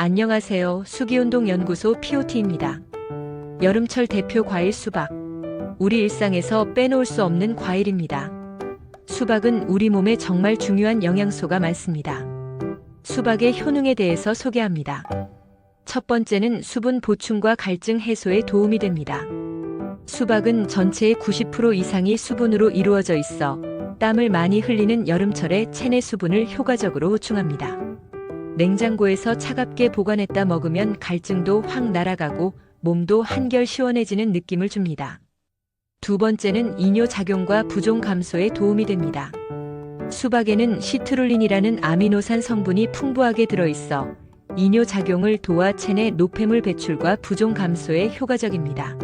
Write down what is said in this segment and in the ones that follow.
안녕하세요. 수기운동연구소 POT입니다. 여름철 대표 과일 수박. 우리 일상에서 빼놓을 수 없는 과일입니다. 수박은 우리 몸에 정말 중요한 영양소가 많습니다. 수박의 효능에 대해서 소개합니다. 첫 번째는 수분 보충과 갈증 해소에 도움이 됩니다. 수박은 전체의 90% 이상이 수분으로 이루어져 있어 땀을 많이 흘리는 여름철에 체내 수분을 효과적으로 보충합니다. 냉장고에서 차갑게 보관했다 먹으면 갈증도 확 날아가고 몸도 한결 시원해지는 느낌을 줍니다. 두 번째는 이뇨 작용과 부종 감소에 도움이 됩니다. 수박에는 시트룰린이라는 아미노산 성분이 풍부하게 들어있어 이뇨 작용을 도와 체내 노폐물 배출과 부종 감소에 효과적입니다.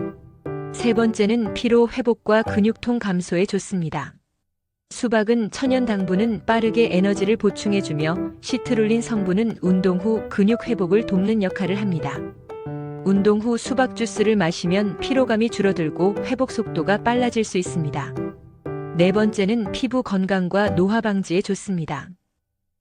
세 번째는 피로 회복과 근육통 감소에 좋습니다. 수박은 천연 당분은 빠르게 에너지를 보충해주며 시트룰린 성분은 운동 후 근육 회복을 돕는 역할을 합니다. 운동 후 수박 주스를 마시면 피로감이 줄어들고 회복 속도가 빨라질 수 있습니다. 네 번째는 피부 건강과 노화 방지에 좋습니다.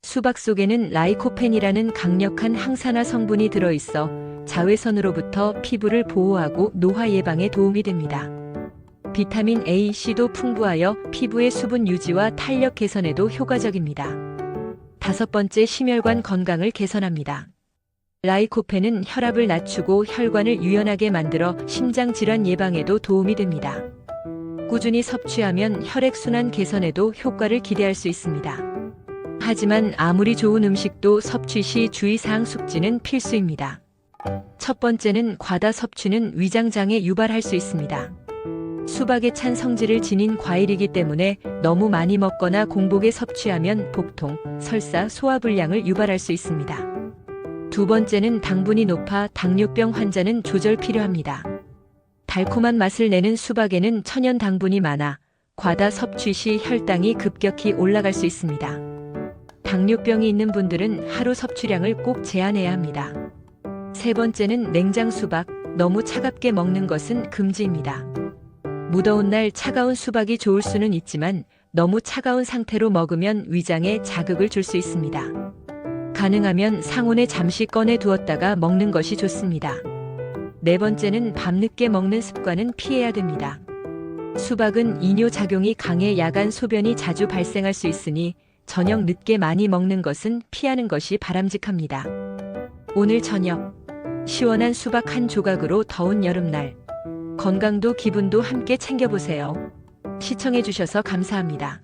수박 속에는 라이코펜이라는 강력한 항산화 성분이 들어있어 자외선으로부터 피부를 보호하고 노화 예방에 도움이 됩니다. 비타민 A, C도 풍부하여 피부의 수분 유지와 탄력 개선에도 효과적입니다. 다섯 번째 심혈관 건강을 개선합니다. 라이코펜은 혈압을 낮추고 혈관을 유연하게 만들어 심장 질환 예방에도 도움이 됩니다. 꾸준히 섭취하면 혈액순환 개선에도 효과를 기대할 수 있습니다. 하지만 아무리 좋은 음식도 섭취 시 주의사항 숙지는 필수입니다. 첫 번째는 과다 섭취는 위장장애 유발할 수 있습니다. 수박에 찬 성질을 지닌 과일이기 때문에 너무 많이 먹거나 공복에 섭취하면 복통, 설사, 소화불량을 유발할 수 있습니다. 두 번째는 당분이 높아 당뇨병 환자는 조절 필요합니다. 달콤한 맛을 내는 수박에는 천연 당분이 많아 과다 섭취 시 혈당이 급격히 올라갈 수 있습니다. 당뇨병이 있는 분들은 하루 섭취량을 꼭 제한해야 합니다. 세 번째는 냉장 수박, 너무 차갑게 먹는 것은 금지입니다. 무더운 날 차가운 수박이 좋을 수는 있지만 너무 차가운 상태로 먹으면 위장에 자극을 줄 수 있습니다. 가능하면 상온에 잠시 꺼내 두었다가 먹는 것이 좋습니다. 네 번째는 밤늦게 먹는 습관은 피해야 됩니다. 수박은 이뇨 작용이 강해 야간 소변이 자주 발생할 수 있으니 저녁 늦게 많이 먹는 것은 피하는 것이 바람직합니다. 오늘 저녁 시원한 수박 한 조각으로 더운 여름날 건강도 기분도 함께 챙겨보세요. 시청해주셔서 감사합니다.